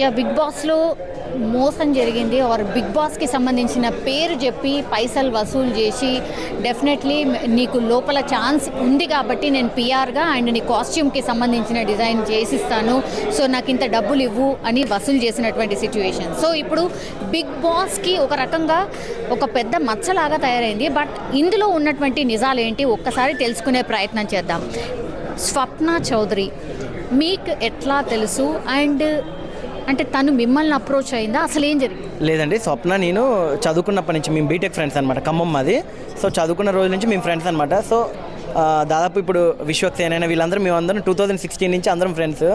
Yeah big బాస్లో మోసం జరిగింది. ఆర్ బిగ్ బాస్కి సంబంధించిన పేరు చెప్పి పైసలు వసూలు చేసి డెఫినెట్లీ నీకు లోపల ఛాన్స్ ఉంది కాబట్టి నేను పిఆర్గా అండ్ నీ కాస్ట్యూమ్కి సంబంధించిన డిజైన్ చేసిస్తాను. సో నాకు ఇంత డబ్బులు ఇవ్వు అని వసూలు చేసినటువంటి సిచ్యువేషన్ సో ఇప్పుడు బిగ్ బాస్కి ఒక రకంగా ఒక పెద్ద మచ్చలాగా తయారైంది. బట్ ఇందులో ఉన్నటువంటి నిజాలు ఏంటి? ఒక్కసారి తెలుసుకునే ప్రయత్నం చేద్దాం. స్వప్న చౌదరి మీకు ఎట్లా తెలుసు? అండ్ అంటే తను మిమ్మల్ని అప్రోచ్ అయిందా? అసలు ఏం జరిగింది? లేదండి స్వప్న నేను చదువుకున్నప్పటి నుంచి మేము బీటెక్ ఫ్రెండ్స్ అనమాట ఖమ్మం మాది. సో చదువుకున్న రోజు నుంచి మేము ఫ్రెండ్స్ అనమాట సో దాదాపు ఇప్పుడు విశ్వక్సేనైనా వీళ్ళందరూ మేమందరం టూ థౌజండ్ సిక్స్టీన్ నుంచి అందరం ఫ్రెండ్స్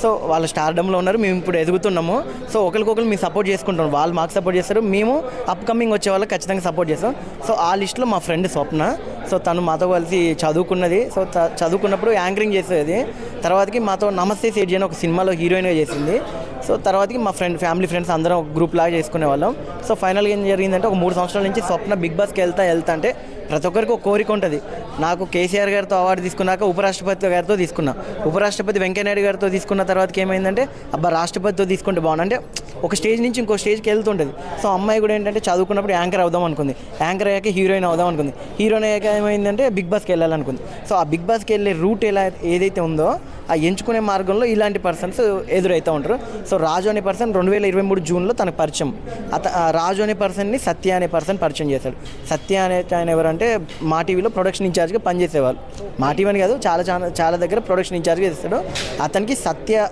సో వాళ్ళ స్టార్డమ్లో ఉన్నారు మేము ఇప్పుడు ఎదుగుతున్నాము. సో ఒకరికొకరు మేము సపోర్ట్ చేసుకుంటాం వాళ్ళు మాకు సపోర్ట్ చేస్తారు. మేము అప్కమింగ్ వచ్చే వాళ్ళకి ఖచ్చితంగా సపోర్ట్ చేస్తాం. సో ఆ లిస్ట్లో మా ఫ్రెండ్ స్వప్న సో తను మాతో కలిసి చదువుకున్నది. సో త- చదువుకున్నప్పుడు యాంకరింగ్ చేసేది. తర్వాతకి మాతో నమస్తే సేట్ అని ఒక సినిమాలో హీరోయిన్గా చేసింది. సో తర్వాతకి మా ఫ్రెండ్ ఫ్యామిలీ ఫ్రెండ్స్ అందరం ఒక గ్రూప్ లాగా చేసుకునే వాళ్ళం సో ఫైనల్గా ఏం జరిగిందంటే ఒక మూడు సంవత్సరాల నుంచి స్వప్న బిగ్ బాస్కి వెళ్తా వెళ్తా అంటే ప్రతి ఒక్కరికి ఒక కోరిక ఉంటుంది. నాకు కేసీఆర్ గారితో అవార్డు తీసుకున్నాక ఉపరాష్ట్రపతి గారితో తీసుకున్నా. ఉపరాష్ట్రపతి వెంకయ్యనాయుడు గారితో తీసుకున్న తర్వాతకి ఏమైందంటే అబ్బా రాష్ట్రపతితో తీసుకుంటే బాగుంది అంటే ఒక స్టేజ్ నుంచి ఇంకో స్టేజ్కి వెళ్తుంటుంది. సో అమ్మాయి కూడా ఏంటంటే చదువుకున్నప్పుడు యాంకర్ అవుదాం అనుకుంది. యాంకర్ అయ్యాక హీరోయిన్ అవుదాం అనుకుంది. హీరోయిన్ అయ్యాక ఏమైందంటే బిగ్ బాస్కి వెళ్ళాలనుకుంది. సో ఆ బిగ్ బాస్కి వెళ్ళే రూట్ ఎలా ఏదైతే ఉందో ఆ ఎంచుకునే మార్గంలో ఇలాంటి పర్సన్స్ ఎదురవుతూ ఉంటారు. సో రాజు అనే పర్సన్ రెండు వేల ఇరవై మూడు జూన్లో తన పరిచయం. అత ఆ రాజు అనే పర్సన్ని సత్య అనే పర్సన్ పరిచయం చేశాడు. సత్య అనే ఆయన ఎవరంటే మా టీవీలో ప్రొడక్షన్ ఇన్ఛార్జ్గా పనిచేసేవాళ్ళు. మా టీవీ అని కాదు చాలా చాలా చాలా దగ్గర ప్రొడక్షన్ ఇన్ఛార్జ్గా చేస్తాడు. అతనికి సత్య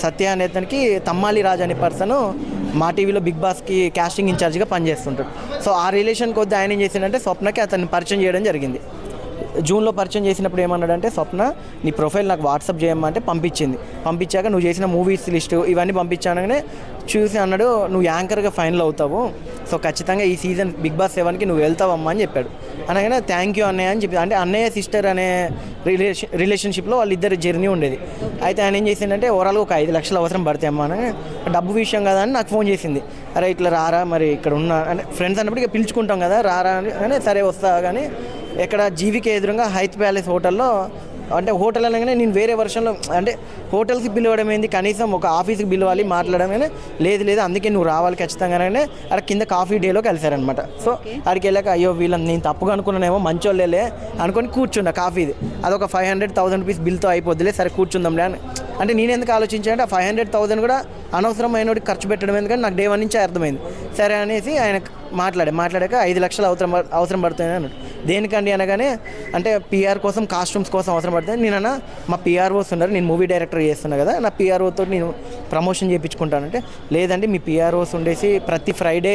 సత్య అనే అతనికి తమ్మాలి రాజు అనే పర్సన్ మా టీవీలో బిగ్ బాస్కి క్యాస్టింగ్ ఇన్ఛార్జ్గా పనిచేస్తుంటాడు. సో ఆ రిలేషన్ కొద్ది ఆయన ఏం చేసిందంటే స్వప్నకి అతన్ని పరిచయం చేయడం జరిగింది. జూన్లో పరిచయం చేసినప్పుడు ఏమన్నాడంటే స్వప్న నీ ప్రొఫైల్ నాకు వాట్సాప్ చేయమంటే పంపించింది. పంపించాక నువ్వు చేసిన మూవీస్ లిస్టు ఇవన్నీ పంపించానగానే చూసి అన్నాడు నువ్వు యాంకర్గా ఫైనల్ అవుతావు. సో ఖచ్చితంగా ఈ సీజన్ బిగ్ బాస్ సెవెన్కి నువ్వు వెళ్తావమ్మా అని చెప్పాడు. అనగానే థ్యాంక్ యూ అన్నయ్య అని చెప్పి అంటే అన్నయ్య సిస్టర్ అనే రిలేషన్ రిలేషన్షిప్లో వాళ్ళిద్దరు జర్నీ ఉండేది. అయితే ఆయన ఏం చేసిందంటే ఓవరాల్గా ఒక ఐదు లక్షలు అవసరం పడతాయి అమ్మా అని డబ్బు విషయం కదా అని నాకు ఫోన్ చేసింది. అరే ఇట్లా రారా మరి ఇక్కడ ఉన్న అంటే ఫ్రెండ్స్ అన్నప్పుడు ఇక పిలుచుకుంటాం కదా రారా అని సరే వస్తా కానీ ఇక్కడ జీవికి ఎదురుగా హైత్ ప్యాలెస్ హోటల్లో అంటే హోటల్ అనగానే నేను వేరే వర్షంలో అంటే హోటల్కి పిలవడం ఏంది? కనీసం ఒక ఆఫీస్కి పిలవాలి మాట్లాడమే లేదు లేదు. అందుకే నువ్వు రావాలి ఖచ్చితంగానే అక్కడ కింద కాఫీ డేలో కలిసారనమాట సో అక్కడికి వెళ్ళాక అయ్యో వీళ్ళని నేను తప్పుగా అనుకున్నానేమో మంచోళ్ళే అనుకొని కూర్చున్నా కాఫీది. అదొక ఫైవ్ హండ్రెడ్ థౌసండ్ రూపీస్ బిల్తో అయిపోద్దిలే సరే కూర్చుందాంలే అని. అంటే నేను ఎందుకు ఆలోచించానంటే ఆ ఫైవ్ హండ్రెడ్ థౌసండ్ కూడా అనవసరమైన ఖర్చు పెట్టడం ఎందుకంటే నాకు డే వన్ నుంచి అర్థమైంది. సరే అనేసి ఆయన మాట్లాడే మాట్లాడాక ఐదు లక్షలు అవసరం అవసరం పడుతుంది అన్నాడు. దేనికండి అనగానే అంటే పిఆర్ కోసం కాస్ట్యూమ్స్ కోసం అవసరం పడుతుంది నేను అన్న మా పిఆర్ఓస్ ఉన్నారు నేను మూవీ డైరెక్టర్ చేస్తున్నా కదా నా పిఆర్ఓతో నేను ప్రమోషన్ చేయించుకుంటానంటే లేదండి మీ పిఆర్ఓస్ ఉండేసి ప్రతి ఫ్రైడే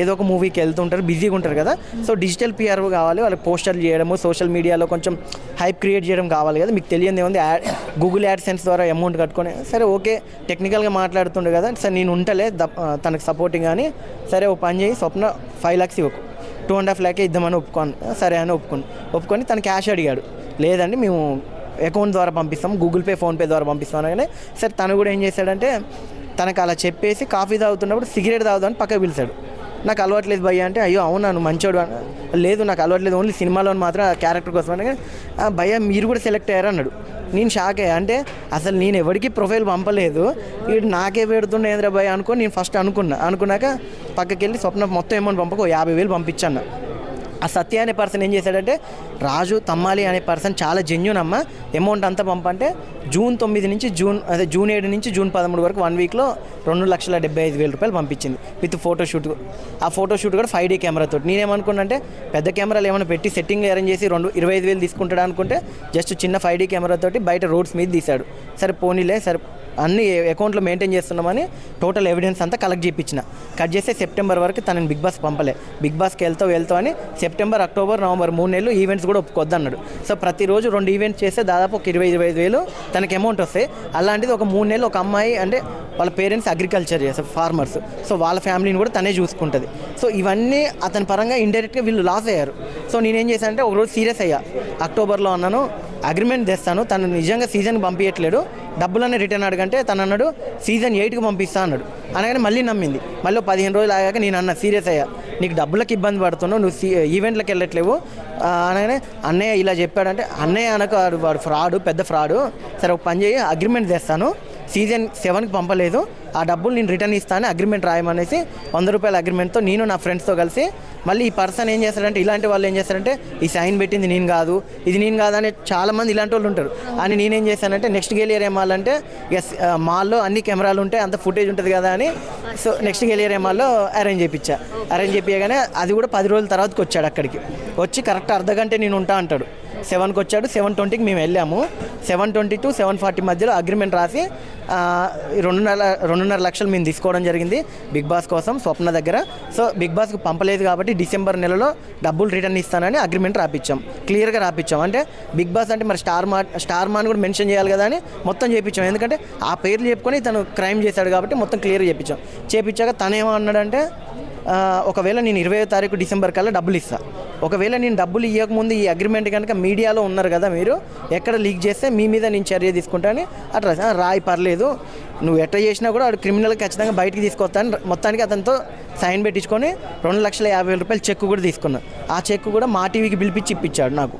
ఏదో ఒక మూవీకి వెళ్తుంటారు బిజీగా ఉంటారు కదా. సో డిజిటల్ పిఆర్ఓ కావాలి వాళ్ళకి పోస్టర్లు చేయడము సోషల్ మీడియాలో కొంచెం హైప్ క్రియేట్ చేయడం కావాలి కదా. మీకు తెలియదు ఏముంది యాడ్ గూగుల్ యాడ్ సెన్స్ ద్వారా అమౌంట్ కట్టుకొని సరే ఓకే టెక్నికల్గా మాట్లాడుతుండే కదా సరే నేను ఉంటలే తనకు సపోర్టింగ్ అని సరే ఓ పని చేయి స్వప్న ఫైవ్ ల్యాక్స్ ఇవ్వకు. టూ అండ్ హాఫ్ ల్యాకే ఇద్దామని ఒప్పుకోను. సరే అని ఒప్పుకొని. ఒప్పుకొని తను క్యాష్ అడిగాడు. లేదండి మేము అకౌంట్ ద్వారా పంపిస్తాం గూగుల్ పే ఫోన్పే ద్వారా పంపిస్తాం అనగానే సరే తను కూడా ఏం చేశాడంటే తనకు అలా చెప్పేసి కాఫీ తాగుతున్నప్పుడు సిగరెట్ తాగుదామని పక్కకు పిలిచాడు. నాకు అలవాట్లేదు భయ్య అంటే అయ్యో అవును నువ్వు మంచోడు లేదు నాకు అలవాట్లేదు. ఓన్లీ సినిమాలో మాత్రం ఆ క్యారెక్టర్ కోసం. "ఆ, భయ్య మీరు కూడా సెలెక్ట్ అయ్యారు అన్నాడు. నేను షాక్ అయ్యా. అంటే అసలు నేను ఎవరికి ప్రొఫైల్ పంపలేదు. వీడు నాకే పెడుతుండే ఏంద్రా భయ్య అనుకో నేను ఫస్ట్ అనుకున్నా. అనుకున్నాక పక్కకి వెళ్ళి స్వప్న మొత్తం అమౌంట్ పంపకు యాభై వేలు పంపించాను ఆ సత్య అనే పర్సన్ ఏం చేశాడంటే రాజు తమ్మాలి అనే పర్సన్ చాలా జెన్యున్ అమ్మ అమౌంట్ అంతా పంపంటే జూన్ తొమ్మిది నుంచి జూన్ అదే జూన్ ఏడు నుంచి జూన్ పదమూడు వరకు వన్ వీక్లో రెండు లక్షల డెబ్బై ఐదు వేల రూపాయలు పంపించింది విత్ ఫోటోషూట్ ఆ ఫోటోషూట్ కూడా ఫైవ్ డీ కెమెరాతో నేనేమనుకున్నా అంటే పెద్ద కెమెరాలు ఏమైనా పెట్టి సెట్టింగ్లు అరేంజ్ చేసి రెండు ఇరవై ఐదు వేలు తీసుకుంటాడు అనుకుంటే జస్ట్ చిన్న ఫైవ్ డీ కెమెరాతోటి బయట రోడ్స్ మీద తీశాడు. సరే పోనీలే సరే అన్ని అకౌంట్లో మెయింటైన్ చేస్తున్నామని టోటల్ ఎవిడెన్స్ అంతా కలెక్ట్ చేయించిన కట్ చేస్తే సెప్టెంబర్ వరకు తనని బిగ్ బాస్ పంపలే. బిగ్ బాస్కి వెళ్తావు వెళ్తావు అని సెప్టెంబర్ అక్టోబర్ నవంబర్ మూడు నెలలు ఈవెంట్స్ కూడా ఒప్పుకొద్దన్నాడు. సో ప్రతిరోజు రెండు ఈవెంట్స్ చేస్తే దాదాపు ఒక ఇరవై ఇరవై ఐదు వేలు తనకి అమౌంట్ వస్తాయి. అలాంటిది ఒక మూడు నెలలు ఒక అమ్మాయి అంటే వాళ్ళ పేరెంట్స్ అగ్రికల్చర్ చేస్తారు ఫార్మర్స్ సో వాళ్ళ ఫ్యామిలీని కూడా తనే చూసుకుంటుంది. సో ఇవన్నీ అతని పరంగా ఇండైరెక్ట్గా వీళ్ళు లాస్ అయ్యారు. సో నేనేం చేశానంటే ఒకరోజు సీరియస్ అయ్యా. అక్టోబర్లో అన్నాను అగ్రిమెంట్ తెస్తాను. తను నిజంగా సీజన్కి పంపించట్లేడు డబ్బులన్నీ రిటర్న్ అడగంటే తను అన్నాడు సీజన్ ఎయిట్కి పంపిస్తా అన్నాడు. అనగానే మళ్ళీ నమ్మింది. మళ్ళీ పదిహేను రోజులు ఆగాక నేను అన్న సీరియస్ అయ్యా. నీకు డబ్బులకు ఇబ్బంది పడుతున్నావు నువ్వు సీ ఈవెంట్లకు వెళ్ళట్లేవు. అనగానే అన్నయ్య ఇలా చెప్పాడంటే అన్నయ్య అనక వాడు వాడు ఫ్రాడు పెద్ద ఫ్రాడు. సరే ఒక పని చేయి అగ్రిమెంట్ తెస్తాను. సీజన్ సెవెన్కి పంపలేదు. ఆ డబ్బులు నేను రిటర్న్ ఇస్తాను అగ్రిమెంట్ రాయమనేసి వంద రూపాయల అగ్రిమెంట్తో నేను నా ఫ్రెండ్స్తో కలిసి మళ్ళీ ఈ పర్సన్ ఏం చేస్తారంటే ఇలాంటి వాళ్ళు ఏం చేస్తారంటే ఈ సైన్ పెట్టింది నేను కాదు ఇది నేను కాదని చాలామంది ఇలాంటి వాళ్ళు ఉంటారు. అని నేనేం చేశానంటే నెక్స్ట్ గేలియర్ ఏమాలంటే ఎస్ మాల్లో అన్ని కెమెరాలు ఉంటాయి అంత ఫుటేజ్ ఉంటుంది కదా అని సో నెక్స్ట్ గేలియర్ ఏమాల్లో అరేంజ్ చేయించా అరేంజ్ చేయించగానే అది కూడా పది రోజుల తర్వాతకి వచ్చాడు అక్కడికి. వచ్చి కరెక్ట్ అర్ధ గంట నేను ఉంటా అంటాడు. సెవెన్కి వచ్చాడు సెవెన్ ట్వంటీకి మేము వెళ్ళాము. Seven twenty to seven forty మధ్యలో అగ్రిమెంట్ రాసి రెండున్నర రెండున్నర లక్షలు మేము తీసుకోవడం జరిగింది బిగ్ బాస్ కోసం స్వప్న దగ్గర. సో బిగ్ బాస్కి పంపలేదు కాబట్టి డిసెంబర్ నెలలో డబ్బులు రిటర్న్ ఇస్తానని అగ్రిమెంట్ రాపించాం క్లియర్గా రాపించాం అంటే బిగ్ బాస్ అంటే మరి స్టార్ మా స్టార్ మాన్ కూడా మెన్షన్ చేయాలి కదా అని మొత్తం చేయించాం ఎందుకంటే ఆ పేర్లు చెప్పుకొని తను క్రైమ్ చేశాడు కాబట్టి మొత్తం క్లియర్గా చేయించాం చేయించాక తను ఏమన్నాడంటే ఒకవేళ నేను ఇరవై తారీఖు డిసెంబర్ కల్లా డబ్బులు ఇస్తా. ఒకవేళ నేను డబ్బులు ఇవ్వకముందు ఈ అగ్రిమెంట్ కనుక మీడియాలో ఉన్నారు కదా మీరు ఎక్కడ లీక్ చేస్తే మీ మీద నేను చర్య తీసుకుంటాను అట్లా రాయి పర్లేదు. నువ్వు ఎట్లా చేసినా కూడా వాడు క్రిమినల్ ఖచ్చితంగా బయటికి తీసుకొస్తాను మొత్తానికి అతనితో సైన్ పెట్టించుకొని రెండు లక్షల యాభై వేల రూపాయలు చెక్ కూడా తీసుకున్నాను ఆ చెక్ కూడా మా టీవీకి పిలిపించి ఇప్పించాడు నాకు.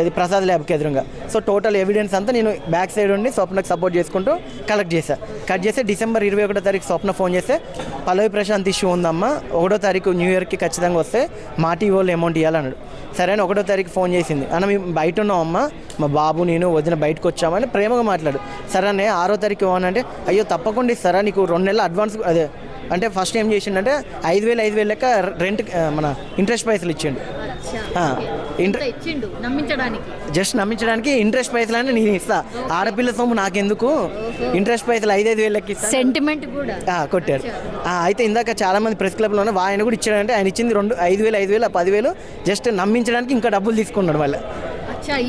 ఇది ప్రసాద్ ల్యాబ్కి ఎదురుగా. సో టోటల్ ఎవిడెన్స్ అంతా నేను బ్యాక్ సైడ్ ఉండి స్వప్నకు సపోర్ట్ చేసుకుంటూ కలెక్ట్ చేశాను కట్ చేస్తే డిసెంబర్ ఇరవై ఒకటో తారీఖు స్వప్న ఫోన్ చేస్తే పల్లవి ప్రశాంత్ ఇష్యూ ఉందమ్మా ఒకటో తారీఖు న్యూ ఇయర్కి ఖచ్చితంగా వస్తే మా టీవీ వాళ్ళు అమౌంట్ ఇవ్వాలన్నాడు సరే అని ఒకటో తారీఖు ఫోన్ చేసింది. అన్న మేము బయట ఉన్నామమ్మా మా బాబు నేను వదిన బయటకు వచ్చామని ప్రేమగా మాట్లాడు సరే అనే ఆరో తారీఖు అంటే అయ్యో తప్పకుండా ఇస్తారా నీకు రెండు నెలలు అడ్వాన్స్ అదే అంటే ఫస్ట్ ఏం చేసిండంటే ఐదు వేలు ఐదు వేలు లెక్క రెంట్ మన ఇంట్రెస్ట్ పైసలు ఇచ్చిండు. జస్ట్ నమ్మించడానికి ఇంట్రెస్ట్ పైసలు అని నేను ఇస్తా. ఆడపిల్ల సొమ్ము నాకెందుకు? ఇంట్రెస్ట్ పైసలు ఐదైదు వేలకి సెంటిమెంట్ కూడా. ఆ, అయితే ఇందాక చాలా మంది ప్రెస్ క్లబ్లో ఉన్న ఆయన కూడా ఇచ్చాడంటే ఆయన ఇచ్చింది రెండు ఐదు వేలు ఐదు వేలు పదివేలు జస్ట్ నమ్మించడానికి ఇంకా డబ్బులు తీసుకున్నాడు అచ్చా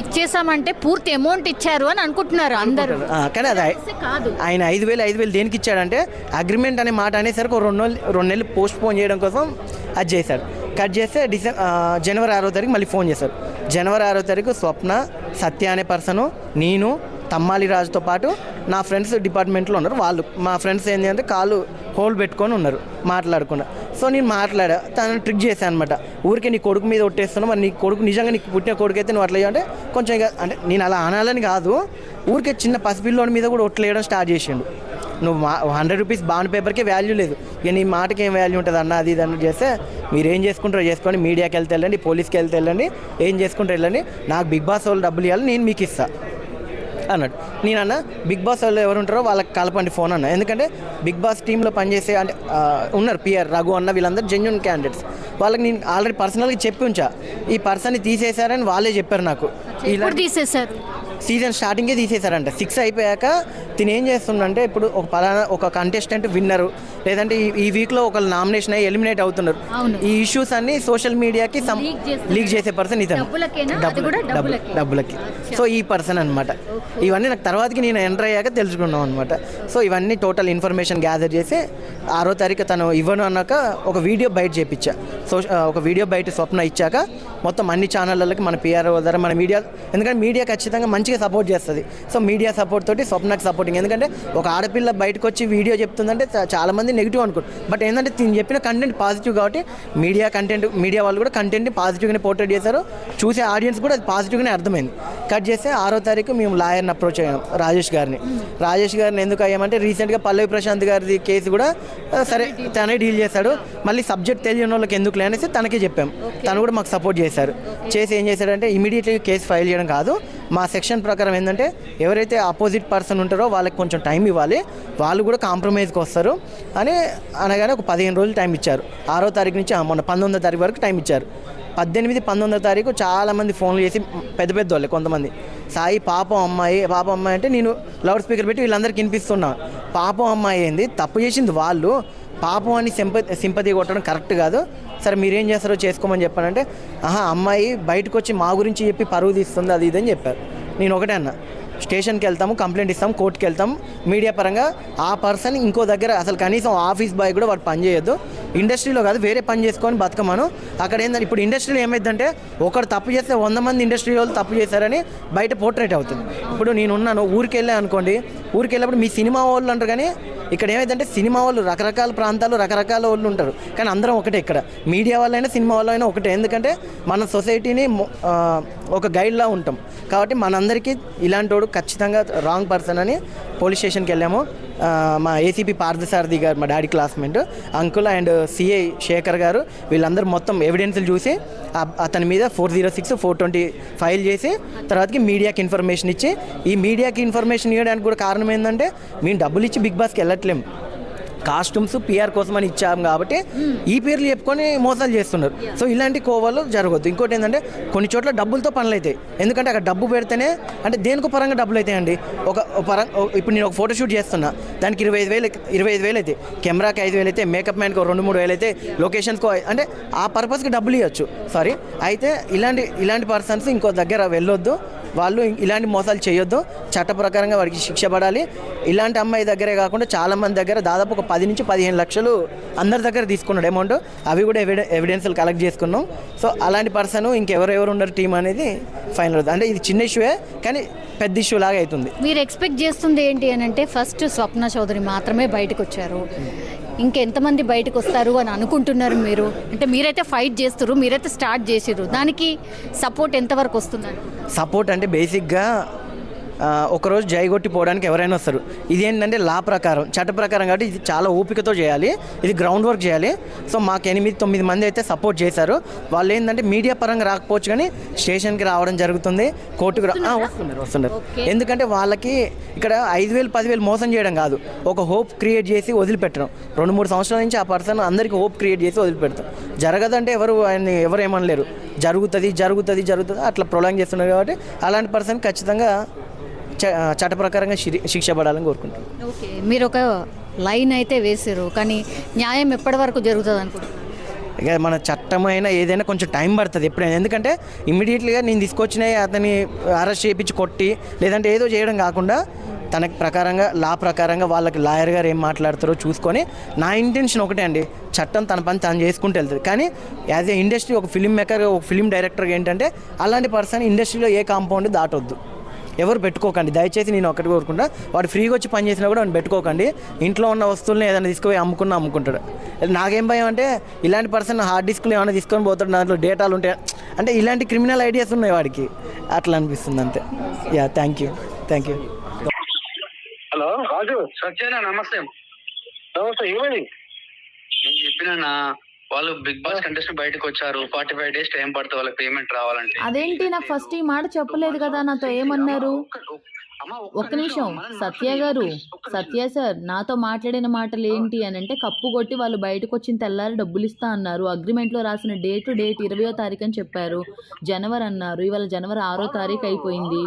ఇచ్చేసామంటే పూర్తి అమౌంట్ ఇచ్చారు అని అనుకుంటున్నారు అందరూ. కానీ అది కాదు. ఆయన ఐదు వేలు ఐదు వేలు దేనికి ఇచ్చాడంటే అగ్రిమెంట్ అనే మాట అనేసరికి ఒక రెండు నెలలు రెండు నెలలు పోస్ట్ పోన్ చేయడం కోసం అది చేశాడు. కట్ చేస్తే డిసెంబర్ జనవరి ఆరో తారీఖు మళ్ళీ ఫోన్ చేశారు జనవరి ఆరో తారీఖు స్వప్న సత్య అనే పర్సను నేను తమ్మాలి రాజుతో పాటు నా ఫ్రెండ్స్ డిపార్ట్మెంట్లో ఉన్నారు. వాళ్ళు మా ఫ్రెండ్స్ ఏంటి అంటే కాళ్ళు హోల్డ్ పెట్టుకొని ఉన్నారు మాట్లాడకుండా. సో నేను మాట్లాడా తను ట్రిక్ చేశాను అనమాట ఊరికే నీ కొడుకు మీద ఒట్టేస్తున్నావు మరి నీ కొడుకు నిజంగా నీకు పుట్టిన కొడుకు అయితే నువ్వు అట్లా అంటే కొంచెం అంటే నేను అలా అనాలని కాదు. ఊరికే చిన్న పసిపిల్లోని మీద కూడా ఒట్లేయడం స్టార్ట్ చేసిండు. నువ్వు మా హండ్రెడ్ రూపీస్ బాండ్ పేపర్కే వాల్యూ లేదు. ఇక నీ మాటకి ఏం వాల్యూ ఉంటుంది అన్న అది ఇది చేస్తే మీరు ఏం చేసుకుంటారో చేసుకోండి. మీడియాకి వెళ్తే వెళ్ళండి పోలీస్కి వెళ్తే వెళ్ళండి. ఏం చేసుకుంటారు వెళ్ళండి. నాకు బిగ్ బాస్ వాళ్ళు డబ్బులు ఇవ్వాలి నేను మీకు ఇస్తాను అన్నాడు. నేను అన్న బిగ్ బాస్ వాళ్ళు ఎవరు ఉంటారో వాళ్ళకి కలపండి ఫోన్ అన్న. ఎందుకంటే బిగ్ బాస్ టీంలో పనిచేసే అంటే ఉన్నారు పిఆర్ రఘు అన్న వీళ్ళందరూ జెన్యున్ క్యాండిడేట్స్ వాళ్ళకి నేను ఆల్రెడీ పర్సనల్గా చెప్పి ఉంచా. ఈ పర్సన్ని తీసేశారని వాళ్ళే చెప్పారు నాకు. ఇలా తీసేశారు? సీజన్ స్టార్టింగే తీసేశారంట. సిక్స్ అయిపోయాక తిని ఏం చేస్తుండంటే ఇప్పుడు ఒక పలానా ఒక కంటెస్టెంట్ విన్నరు లేదంటే ఈ- వీక్లో ఒకళ్ళు నామినేషన్ అయ్యి ఎలిమినేట్ అవుతున్నారు. ఈ ఇష్యూస్ అన్ని సోషల్ మీడియాకి. లీక్ చేసే పర్సన్ ఇతను. డబ్బులకి సో ఈ పర్సన్ అనమాట ఇవన్నీ నాకు తర్వాతకి నేను ఎంటర్ అయ్యాక తెలుసుకున్నాం అనమాట సో ఇవన్నీ టోటల్ ఇన్ఫర్మేషన్ గ్యాదర్ చేసి ఆరో తారీఖు తను ఇవ్వను అన్నాక ఒక వీడియో బయట చేపించా. సో ఒక వీడియో బయట స్వప్న ఇచ్చాక మొత్తం అన్ని ఛానళ్ళకి మన పిఆర్ ద్వారా మన మీడియా ఎందుకంటే మీడియా ఖచ్చితంగా మంచిగా సపోర్ట్ చేస్తుంది. సో మీడియా సపోర్ట్ తోటి స్వప్నకి సపోర్టింగ్ ఎందుకంటే ఒక ఆడపిల్ల బయటకు వచ్చి వీడియో చెప్తుందంటే చా- చాలా మంది నెగిటివ్ అనుకోరు బట్ ఏంటంటే నేను చెప్పిన కంటెంట్ పాజిటివ్ కాబట్టి మీడియా కంటెంట్ మీడియా వాళ్ళు కూడా కంటెంట్ని పాజిటివ్గానే పోర్ట్రేట్ చేశారు. చూసే ఆడియన్స్ కూడా అది పాజిటివ్గానే అర్థమైంది. కట్ చేస్తే ఆరో తారీఖు మేము లాయర్ని అప్రోచ్ అయ్యాం రాజేష్ గారిని. రాజేష్ గారిని ఎందుకు అయ్యామంటే రీసెంట్గా పల్లవి ప్రశాంత్ గారిది కేసు కూడా సరే తనే డీల్ చేశాడు. మళ్ళీ సబ్జెక్ట్ తెలియని వాళ్ళకి ఎందుకు అనేసి తనకే చెప్పాం. తను కూడా మాకు సపోర్ట్ చేశారు. చేసి ఏం చేశాడంటే ఇమీడియట్లీ కేసు ఫైల్ చేయడం కాదు. మా సెక్షన్ ప్రకారం ఏంటంటే ఎవరైతే ఆపోజిట్ పర్సన్ ఉంటారో వాళ్ళకి కొంచెం టైం ఇవ్వాలి. వాళ్ళు కూడా కాంప్రమైజ్కి వస్తారు. అని అనగానే ఒక పదిహేను రోజులు టైం ఇచ్చారు. ఆరో తారీఖు నుంచి మొన్న పంతొమ్మిదో తారీఖు వరకు టైం ఇచ్చారు. పద్దెనిమిది పంతొమ్మిదో తారీఖు చాలామంది ఫోన్లు చేసి పెద్ద పెద్ద వాళ్ళు కొంతమంది. సాయి పాపం అమ్మాయి పాపం అమ్మాయి అంటే నేను లౌడ్ స్పీకర్ పెట్టి వీళ్ళందరికీ వినిపిస్తున్నా. పాపం అమ్మాయి ఏంది? తప్పు చేసింది వాళ్ళు. పాపం అని సింప సింపతి కొట్టడం కరెక్ట్ కాదు. సరే మీరేం చేస్తారో చేసుకోమని చెప్పానంటే ఆహా అమ్మాయి బయటకు వచ్చి మా గురించి చెప్పి పరువు తీస్తుంది అది ఇది అని చెప్పారు. నేను ఒకటే అన్న. స్టేషన్కి వెళ్తాము కంప్లైంట్ ఇస్తాం కోర్టుకి వెళ్తాం మీడియా పరంగా ఆ పర్సన్ ఇంకో దగ్గర అసలు కనీసం ఆఫీస్ బాయ్ కూడా వాడు పని చేయొద్దు. ఇండస్ట్రీలో కాదు వేరే పని చేసుకొని బతకమను. అక్కడ ఏంటంటే ఇప్పుడు ఇండస్ట్రీలో ఏమైందంటే ఒకడు తప్పు చేస్తే వంద మంది ఇండస్ట్రీ వాళ్ళు తప్పు చేశారని బయట పోర్ట్రేట్ అవుతుంది. ఇప్పుడు నేను ఉన్నాను ఊరికి వెళ్ళా అనుకోండి ఊరికి వెళ్ళినప్పుడు మీ సినిమా వాళ్ళు అంటారు కానీ ఇక్కడ ఏమైందంటే సినిమా వాళ్ళు రకరకాల ప్రాంతాలు రకరకాల వాళ్ళు ఉంటారు. కానీ అందరం ఒకటే ఇక్కడ. మీడియా వాళ్ళైనా సినిమా వాళ్ళైనా ఒకటే. ఎందుకంటే మన సొసైటీని ఒక గైడ్లా ఉంటాం. కాబట్టి మనందరికీ ఇలాంటి వాడు ఖచ్చితంగా రాంగ్ పర్సన్ అని పోలీస్ స్టేషన్కి వెళ్ళాము. మా ఏసీపీ పార్థసారథి గారు మా daddy classmate uncle and CI Shekhar గారు వీళ్ళందరూ మొత్తం ఎవిడెన్స్లు చూసి అతని మీద four zero six four twenty file చేసి తర్వాతకి మీడియాకి ఇన్ఫర్మేషన్ ఇచ్చి ఈ మీడియాకి ఇన్ఫర్మేషన్ ఇవ్వడానికి కూడా కారణం ఏంటంటే మేము డబ్బులు ఇచ్చి బిగ్ బాస్కి వెళ్ళట్లేము కాస్ట్యూమ్స్ పిఆర్ కోసం అని ఇచ్చాము కాబట్టి ఈ పేర్లు చెప్పుకొని మోసాలు చేస్తున్నారు. సో ఇలాంటి కోవాలు జరగద్దు. ఇంకోటి ఏంటంటే కొన్ని చోట్ల డబ్బులతో పనులు అవుతాయి ఎందుకంటే అక్కడ డబ్బు పెడితేనే అంటే దేనికో పరంగా డబ్బులు అవుతాయండి ఒక ఒక పరం ఇప్పుడు నేను ఒక ఫోటోషూట్ చేస్తున్నా. దానికి ఇరవై ఐదు వేలు ఇరవై ఐదు వేలు అయితే కెమెరాకి ఐదు వేలు అయితే మేకప్ మ్యాన్కి రెండు మూడు వేలు అయితే లొకేషన్స్కో అంటే ఆ పర్పస్కి డబ్బులు ఇవ్వచ్చు సారీ అయితే ఇలాంటి ఇలాంటి పర్సన్స్ ఇంకో దగ్గర వెళ్ళొద్దు. వాళ్ళు ఇలాంటి మోసాలు చేయొద్దు. చట్ట ప్రకారంగా వాడికి శిక్ష పడాలి. ఇలాంటి అమ్మాయి దగ్గరే కాకుండా చాలా మంది దగ్గర దాదాపు ఒక పది నుంచి పదిహేను లక్షలు అందరి దగ్గర తీసుకున్నాడు అమౌంట్. అవి కూడా ఎవిడె ఎవిడెన్స్లు కలెక్ట్ చేసుకున్నాం. సో అలాంటి పర్సన్ ఇంకెవరెవరు ఉన్నారు టీం అనేది ఫైనల్ అవుతుంది. అంటే ఇది చిన్న ఇష్యూయే కానీ పెద్ద ఇష్యూ లాగా అవుతుంది. మీరు ఎక్స్పెక్ట్ చేస్తుంది ఏంటి అని అంటే ఫస్ట్ స్వప్న చౌదరి మాత్రమే బయటకు వచ్చారు. ఇంకెంతమంది బయటకు వస్తారు అని అనుకుంటున్నారు మీరు? అంటే మీరైతే ఫైట్ చేస్తారు మీరైతే స్టార్ట్ చేసిర్రు. దానికి సపోర్ట్ ఎంతవరకు వస్తుందండి సపోర్ట్ అంటే బేసిక్గా ఒకరోజు జై కొట్టి పోవడానికి ఎవరైనా వస్తారు. ఇది ఏంటంటే లా ప్రకారం చట్ట ప్రకారం కాబట్టి ఇది చాలా ఓపికతో చేయాలి ఇది గ్రౌండ్ వర్క్ చేయాలి. సో మాకు ఎనిమిది తొమ్మిది మంది అయితే సపోర్ట్ చేశారు. వాళ్ళు ఏంటంటే మీడియా పరంగా రాకపోవచ్చు కానీ స్టేషన్కి రావడం జరుగుతుంది కోర్టుకు వస్తున్నారు? వస్తున్నారు. ఎందుకంటే వాళ్ళకి ఇక్కడ ఐదు వేలు పదివేలు మోసం చేయడం కాదు. ఒక హోప్ క్రియేట్ చేసి వదిలిపెట్టడం. రెండు మూడు సంవత్సరాల నుంచి ఆ పర్సన్ అందరికీ హోప్ క్రియేట్ చేసి వదిలిపెడతాం. జరగదంటే ఎవరు ఆయన్ని ఎవరు ఏమనలేరు. జరుగుతుంది జరుగుతుంది జరుగుతుంది అట్లా ప్రొలాంగ్ చేస్తున్నారు కాబట్టి అలాంటి పర్సన్ ఖచ్చితంగా చట్ట ప్రకారంగా శిక్ష పడాలని కోరుకుంటున్నాను. ఓకే మీరు ఒక లైన్ అయితే వేసారు కానీ న్యాయం ఎప్పటి వరకు జరుగుతుంది అనుకుంటున్నారు? ఇక మన చట్టమైన ఏదైనా కొంచెం టైం పడుతుంది ఎప్పుడైనా. ఎందుకంటే ఇమ్మీడియట్లీగా నేను తీసుకొచ్చిన అతన్ని అరెస్ట్ చేయించి కొట్టి లేదంటే ఏదో చేయడం కాకుండా తనకి ప్రకారంగా లా ప్రకారంగా వాళ్ళకి లాయర్ గారు ఏం మాట్లాడతారో చూసుకొని నా ఇంటెన్షన్ ఒకటే అండి చట్టం తన పని తను చేసుకుంటూ వెళ్తుంది. కానీ యాజ్ ఏ ఇండస్ట్రీ ఒక ఫిలిం మేకర్ ఒక ఫిలిం డైరెక్టర్గా ఏంటంటే అలాంటి పర్సన్ ఇండస్ట్రీలో ఏ కాంపౌండ్ దాటొద్దు. ఎవరు పెట్టుకోకండి. దయచేసి నేను ఒకటి కోరుకుంటా వాడు ఫ్రీగా వచ్చి పని చేసినా కూడా వాడిని పెట్టుకోకండి. ఇంట్లో ఉన్న వస్తువులను ఏదైనా తీసుకుపోయి అమ్ముకున్నా అమ్ముకుంటాడు. నాకేం భయం అంటే ఇలాంటి పర్సన్ హార్డ్ డిస్క్లు ఏమైనా తీసుకొని పోతాడు దాంట్లో డేటాలు ఉంటాయి అంటే ఇలాంటి క్రిమినల్ ఐడియాస్ ఉన్నాయి వాడికి. అట్లా అనిపిస్తుంది అంతే. Yeah thank you thank you hello Raju. సత్యనా నమస్తే. నమస్తే ఏమైంది? నేను చెప్పినా వాళ్ళు బిగ్ బాస్ కంటెస్టెంట్ బయటకు వచ్చారు. ఫార్టీ ఫైవ్ డేస్ టైం పడుతుంది. వాళ్ళకి పేమెంట్ రావాలంటే. అదేంటి? నాకు ఫస్ట్ ఈ మాట చెప్పలేదు కదా. నాతో ఏమన్నారు ఒక్క నిమిషం సత్య గారు సత్య సార్ నాతో మాట్లాడిన మాటలు ఏంటి అని అంటే కప్పు కొట్టి వాళ్ళు బయటకు వచ్చిన తెల్లారి డబ్బులు ఇస్తా అన్నారు. అగ్రిమెంట్లో రాసిన డేట్ డేట్ ఇరవయో తారీఖు అని చెప్పారు. జనవరి అన్నారు. ఇవాళ జనవరి ఆరో తారీఖు అయిపోయింది.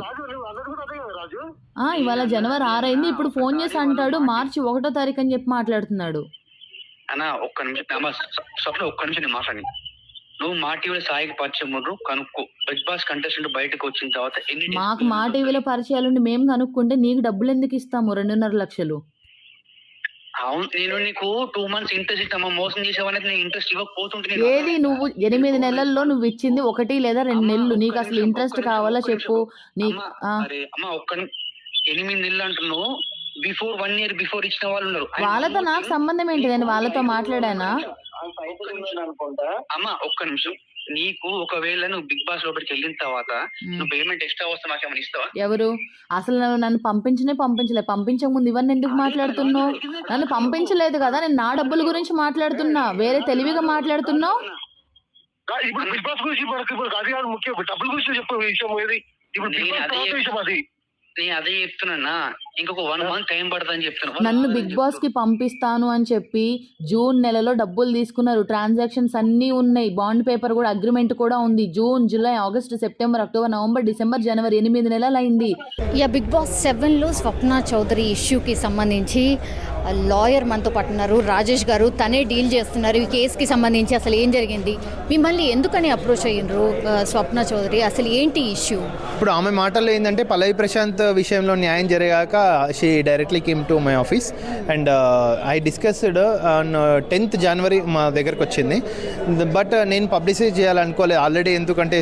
ఇవాళ జనవరి ఆరు అయింది. ఇప్పుడు ఫోన్ చేసి అంటాడు మార్చి ఒకటో తారీఖు అని చెప్పి మాట్లాడుతున్నాడు. అన్న ఒక్క నిమిషం స్వప్న ఒక్క నిమిషం నేను మాట్లాడి నువ్వు మా టీవీలో సాయికి పరిచయం ఉండ్రు కనుక్కో. బిగ్ బాస్ కంటెస్టెంట్ బయటకు వచ్చిన తర్వాత ఎన్ని మాకు మా టీవీలో పరిచయాలుండి మేము కనుక్కుంటే నీకు డబ్బులు ఎందుకు ఇస్తాము? రెండున్నర లక్షలు. అవును నేను నీకు టూ మంత్స్ ఇంట్రెస్ట్ ఇస్తామా మోసం చేసావనేది నేను ఇంట్రెస్ట్ ఇవ్వకపోతుంటే ఏది నువ్వు ఎనిమిది నెలల్లో నువ్వు ఇచ్చింది ఒకటి లేదా రెండు నెలలు. నీకు అసలు ఇంట్రెస్ట్ కావాలా చెప్పు. నీ అమ్మ, ఒక్క ఎనిమిది నెలలు అంటున్నావు. బిఫోర్ వన్ ఇయర్ బిఫోర్ ఇచ్చిన వాళ్ళు ఉన్నారు. వాళ్ళతో నాకు సంబంధం ఏంటి? నేను వాళ్ళతో మాట్లాడానా? అమ్మ ఒక్క నిమిషం. నీకు ఒకవేళ నువ్వు బిగ్ బాస్ లోపలికి వెళ్ళిన తర్వాత నువ్వు పేమెంట్ ఎక్స్ట్రా వస్తే మాకేమైనా ఇస్తావా? ఎవరు? అసలు నన్ను నన్ను పంపించనే పంపించలే. పంపించక ముందు ఇవన్నీ ఎందుకు మాట్లాడుతున్నావు? నన్ను పంపించలేదు కదా. నేను నా డబ్బుల గురించి మాట్లాడుతున్నా. వేరే తెలివిగా మాట్లాడుతున్నావు? ఇప్పుడు బిగ్ బాస్ గురించి ఇప్పుడు కాదు ముఖ్యం. డబ్బుల గురించి చెప్పే విషయం ఏది? ఇప్పుడు నేను బాస్ అదే తర్వాత విషయం అది నేను అదే చెప్తున్నా ఇంకొక వన్ మంత్ టైం పడుతుందని చెప్తున్నా. నన్ను బిగ్ బాస్కి పంపిస్తాను అని చెప్పి జూన్ నెలలో డబ్బులు తీసుకున్నారు. ట్రాన్సాక్షన్స్ అన్నీ ఉన్నాయి. బాండ్ పేపర్ కూడా అగ్రిమెంట్ కూడా ఉంది. June July August September October November December January ఎనిమిది నెలలు అయింది యా బిగ్ బాస్ సెవెన్లో స్వప్న చౌదరి ఇష్యూకి సంబంధించి లాయర్ మనతో పాటు ఉన్నారు. రాజేష్ గారు తనే డీల్ చేస్తున్నారు. ఈ కేసుకి సంబంధించి అసలు ఏం జరిగింది? మిమ్మల్ని ఎందుకని అప్రోచ్ అయ్యిండ్రు స్వప్న చౌదరి? అసలు ఏంటి ఇష్యూ? ఇప్పుడు ఆమె మాటల్లో ఏంటంటే పల్లవి ప్రశాంత్ విషయంలో న్యాయం జరిగాక she directly came to my office and I discussed on tenth January మా దగ్గరకు వచ్చింది. బట్ uh, నేను పబ్లిసిటీ చేయాలనుకోలేదు. ఆల్రెడీ ఎందుకంటే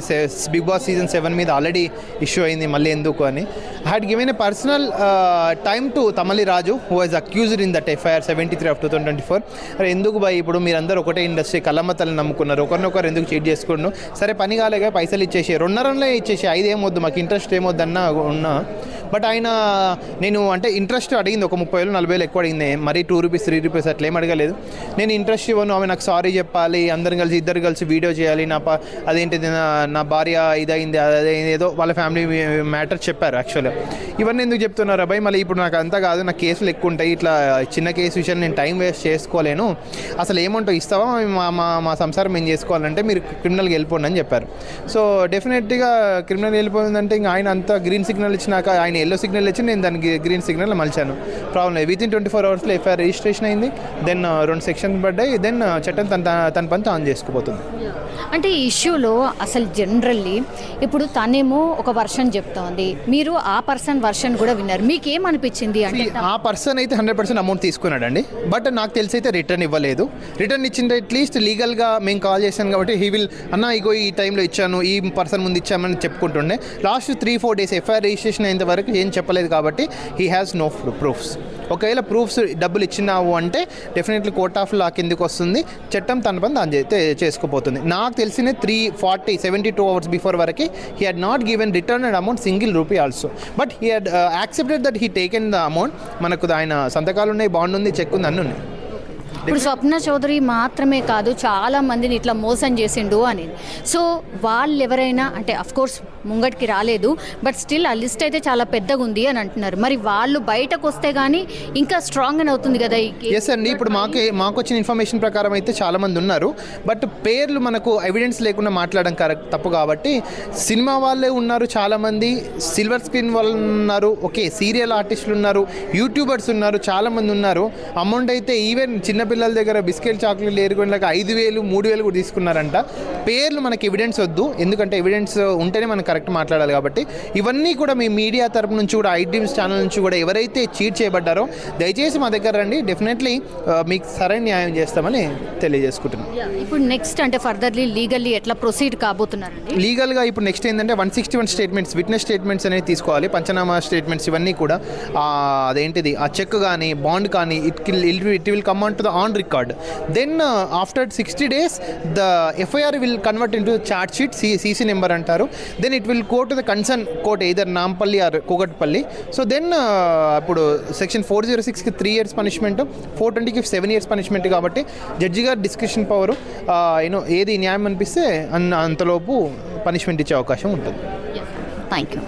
బిగ్ బాస్ సీజన్ సెవెన్ మీద ఆల్రెడీ ఇష్యూ అయింది. మళ్ళీ ఎందుకు అని. Had given a personal time to తమలి Raju who was accused in that FIR seventy three of two thousand twenty four అరే ఎందుకు బాయ్ ఇప్పుడు మీరందరూ ఒకటే ఇండస్ట్రీ కళ్ళమ్మతల్ని నమ్ముకున్నారు. ఒకరినొకరు ఎందుకు చీట్ చేసుకున్నారు సరే పని కాలేగా పైసలు ఇచ్చేసి రెండున్నరలో ఇచ్చేసి ఐదు ఏమొద్దు మాకు ఇంట్రెస్ట్ ఏమొద్దన్న ఉన్నా. బట్ ఆయన నేను అంటే ఇంట్రెస్ట్ అడిగింది ఒక ముప్పై వేలు నలభై వేలు ఎక్కువ అడిగింది. మరీ టూ రూపీస్ త్రీ రూపీస్ అట్లా ఏం అడగలేదు. నేను ఇంట్రెస్ట్ ఇవ్వను ఆమె నాకు సారీ చెప్పాలి అందరం కలిసి ఇద్దరు కలిసి వీడియో చేయాలి. నా పా అదేంటిది నా భార్య ఇదైంది అదైంది ఏదో వాళ్ళ ఫ్యామిలీ మ్యాటర్ చెప్పారు యాక్చువల్గా ఇవన్నీ ఎందుకు చెప్తున్నారు అబ్బాయి మళ్ళీ ఇప్పుడు నాకు అంతా కాదు నా కేసులు ఎక్కువ ఉంటాయి ఇట్లా చిన్న కేసు విషయం నేను టైం వేస్ట్ చేసుకోలేను. అసలు ఏమంటావు ఇస్తావా? మా మా మా సంసారం మేము చేసుకోవాలంటే మీరు క్రిమినల్కి వెళ్ళిపోండి అని చెప్పారు. సో డెఫినెట్గా క్రిమినల్ వెళ్ళిపోయిందంటే ఇంకా ఆయన అంతా గ్రీన్ సిగ్నల్ ఇచ్చినాక ఆయన ఎల్లో సిగ్నల్ ఇచ్చి నేను దానికి గ్రీన్ సిగ్నల్ మలిచాను. ప్రాబ్లం లేదు. విత్ ఇన్ ట్వంటీ ఫోర్ అవర్స్లో ఎఫ్ఐఆర్ రిజిస్ట్రేషన్ అయింది. దెన్ రెండు సెక్షన్స్ పడ్డాయి. దెన్ చట్టం తన తన పని తాను చేసుకుపోతుంది. అంటే ఈ ఇష్యూలో అసలు జనరల్లీ ఇప్పుడు తనేమో ఒక వర్షన్ చెప్తోంది. మీరు ఆ పర్సన్ వర్షన్ కూడా విన్నారు. మీకేమనిపించింది అంటే See, ఆ పర్సన్ అయితే హండ్రెడ్ పర్సెంట్ అమౌంట్ తీసుకున్నాడండి. బట్ నాకు తెలిసి అయితే రిటర్న్ ఇవ్వలేదు. రిటర్న్ ఇచ్చింది అట్లీస్ట్ లీగల్గా మేము కాల్ చేశాను కాబట్టి హీ విల్ అన్న ఇగో ఈ టైంలో ఇచ్చాను ఈ పర్సన్ ముందు ఇచ్చామని చెప్పుకుంటుండే. Last three four days FIR registration అయ్యేంత వరకు ఏం చెప్పలేదు కాబట్టి హీ హ్యాస్ నో ప్రూఫ్స్ ఒకవేళ ప్రూఫ్స్ డబ్బులు ఇచ్చినావు అంటే డెఫినెట్లీ కోర్ట్ ఆఫ్ లా కిందకి వస్తుంది. చట్టం తన పని దాని చేసుకుపోతుంది. నాకు తెలిసిన three forty seventy two hours before వరకు he had not given return amount single rupee also but he had accepted that he taken the amount మనకు ఆయన సంతకాలు ఉన్నాయి బాండ్ ఉంది చెక్ ఉంది అన్నీ ఉన్నాయి. ఇప్పుడు స్వప్న చౌదరి మాత్రమే కాదు చాలా మందిని ఇట్లా మోసం చేసిండు అని. సో వాళ్ళు ఎవరైనా అంటే అఫ్ కోర్స్ ముంగటికి రాలేదు బట్ స్టిల్ ఆ లిస్ట్ అయితే చాలా పెద్దగా ఉంది అని అంటున్నారు. మరి వాళ్ళు బయటకు వస్తే గానీ ఇంకా స్ట్రాంగ్ అని అవుతుంది కదా. ఎస్ అండి ఇప్పుడు మాకే మాకు వచ్చిన ఇన్ఫర్మేషన్ ప్రకారం అయితే చాలా మంది ఉన్నారు. బట్ పేర్లు మనకు ఎవిడెన్స్ లేకుండా మాట్లాడడం కరెక్ట్ తప్పు కాబట్టి సినిమా వాళ్ళే ఉన్నారు చాలా మంది సిల్వర్ స్క్రీన్ వాళ్ళు ఉన్నారు ఓకే సీరియల్ ఆర్టిస్టులు ఉన్నారు యూట్యూబర్స్ ఉన్నారు చాలా మంది ఉన్నారు. అమౌంట్ అయితే ఈవెన్ చిన్నపిల్లల దగ్గర బిస్కెట్ చాక్లెట్లు ఏరుకునేలాగా ఐదు వేలు మూడు వేలు కూడా తీసుకున్నారంట. పేర్లు మనకి ఎవిడెన్స్ వద్దు. ఎందుకంటే ఎవిడెన్స్ ఉంటేనే మనం కరెక్ట్ మాట్లాడాలి కాబట్టి. ఇవన్నీ కూడా మీ మీడియా తరపు నుంచి కూడా ఐ డ్రీమ్స్ ఛానల్ నుంచి కూడా ఎవరైతే చీట్ చేయబడ్డారో దయచేసి మా దగ్గర రండి. డెఫినెట్లీ మీకు సరైన న్యాయం చేస్తామని తెలియజేసుకుంటున్నాం. ఇప్పుడు నెక్స్ట్ అంటే ఫర్దర్లీ లీగల్లీ ఎట్లా ప్రొసీడ్ కాబోతున్నారండి? లీగల్గా ఇప్పుడు నెక్స్ట్ ఏంటంటే one sixty one statements witness statements అనేది తీసుకోవాలి. పంచనామా స్టేట్మెంట్స్ ఇవన్నీ కూడా ఆ, అదేంటిది? ఆ చెక్ కానీ బాండ్ కానీ it it will come on to the on record then after sixty days the FIR will convert into charge sheet C CC number అంటారు. Then it will go to the concern court either Nampally or Kukatpally so then ఇప్పుడు section four zero సిక్స్కి three years punishment four ట్వంటీకి seven years punishment కాబట్టి judge గారు discussion power you know ఏది న్యాయం అనిపిస్తే అంతలోపు పనిష్మెంట్ ఇచ్చే అవకాశం ఉంటుంది. Thank you